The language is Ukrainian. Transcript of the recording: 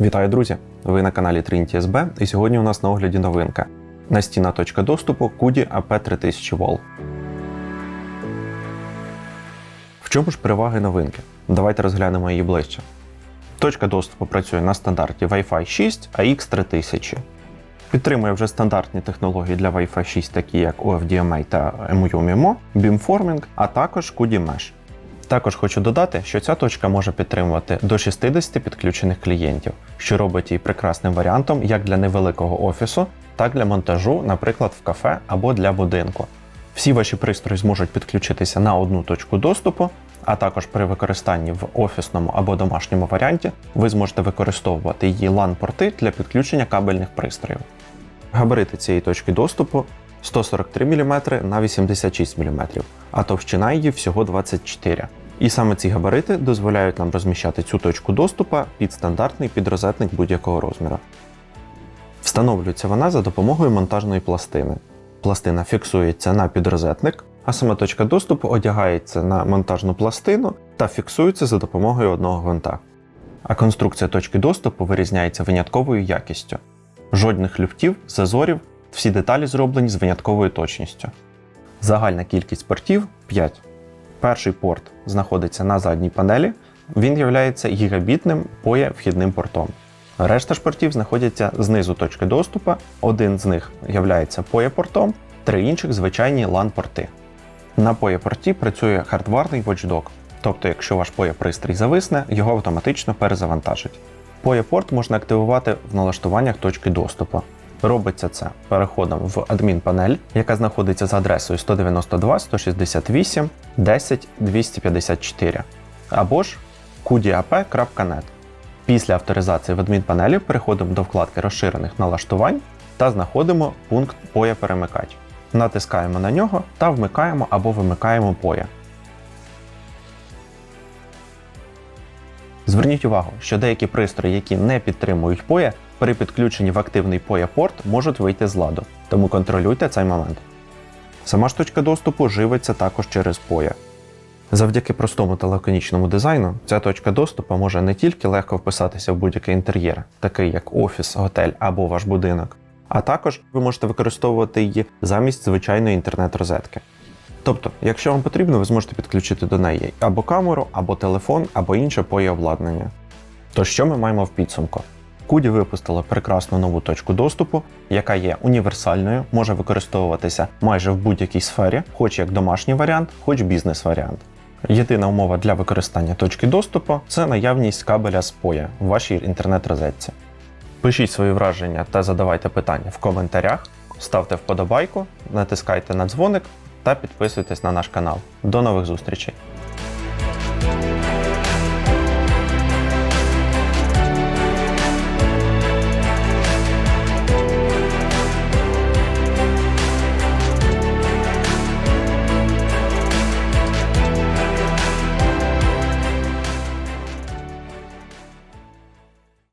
Вітаю, друзі! Ви на каналі Trinity SB, і сьогодні у нас на огляді новинка. Настінна точка доступу CUDI AP3000 Vol. В чому ж переваги новинки? Давайте розглянемо її ближче. Точка доступу працює на стандарті Wi-Fi 6 AX3000. Підтримує вже стандартні технології для Wi-Fi 6, такі як OFDMA та MU-MIMO, beamforming, а також CUDI Mesh. Також хочу додати, що ця точка може підтримувати до 60 підключених клієнтів, що робить її прекрасним варіантом як для невеликого офісу, так для монтажу, наприклад, в кафе або для будинку. Всі ваші пристрої зможуть підключитися на одну точку доступу, а також при використанні в офісному або домашньому варіанті ви зможете використовувати її LAN-порти для підключення кабельних пристроїв. Габарити цієї точки доступу 143 мм на 86 мм, а товщина її всього 24 І саме ці габарити дозволяють нам розміщати цю точку доступу під стандартний підрозетник будь-якого розміру. Встановлюється вона за допомогою монтажної пластини. Пластина фіксується на підрозетник, а сама точка доступу одягається на монтажну пластину та фіксується за допомогою одного гвинта. А конструкція точки доступу вирізняється винятковою якістю. Жодних люфтів, зазорів, всі деталі зроблені з винятковою точністю. Загальна кількість портів 5. Перший порт знаходиться на задній панелі, він є гігабітним POE вхідним портом. Решта ж портів знаходяться знизу точки доступу, один з них є POE портом, три інших звичайні LAN-порти. На POE порті працює хардварний Watchdog, тобто, якщо ваш POE пристрій зависне, його автоматично перезавантажить. POE порт можна активувати в налаштуваннях точки доступу. Робиться це переходом в адмінпанель, яка знаходиться за адресою 192 168 10 254 або ж kudiap.net. Після авторизації в адмінпанелі переходимо до вкладки розширених налаштувань та знаходимо пункт POE перемикач. Натискаємо на нього та вмикаємо або вимикаємо POE. Зверніть увагу, що деякі пристрої, які не підтримують POE, при підключенні в активний POE порт можуть вийти з ладу, тому контролюйте цей момент. Сама ж точка доступу живиться також через POE. Завдяки простому та лаконічному дизайну, ця точка доступу може не тільки легко вписатися в будь-який інтер'єр, такий як офіс, готель або ваш будинок, а також ви можете використовувати її замість звичайної інтернет-розетки. Тобто, якщо вам потрібно, ви зможете підключити до неї або камеру, або телефон, або інше POE обладнання. То що ми маємо в підсумку? Куді випустила прекрасну нову точку доступу, яка є універсальною, може використовуватися майже в будь-якій сфері, хоч як домашній варіант, хоч бізнес-варіант. Єдина умова для використання точки доступу це наявність кабеля POE в вашій інтернет-розетці. Пишіть свої враження та задавайте питання в коментарях, ставте вподобайку, натискайте на дзвоник та підписуйтесь на наш канал. До нових зустрічей!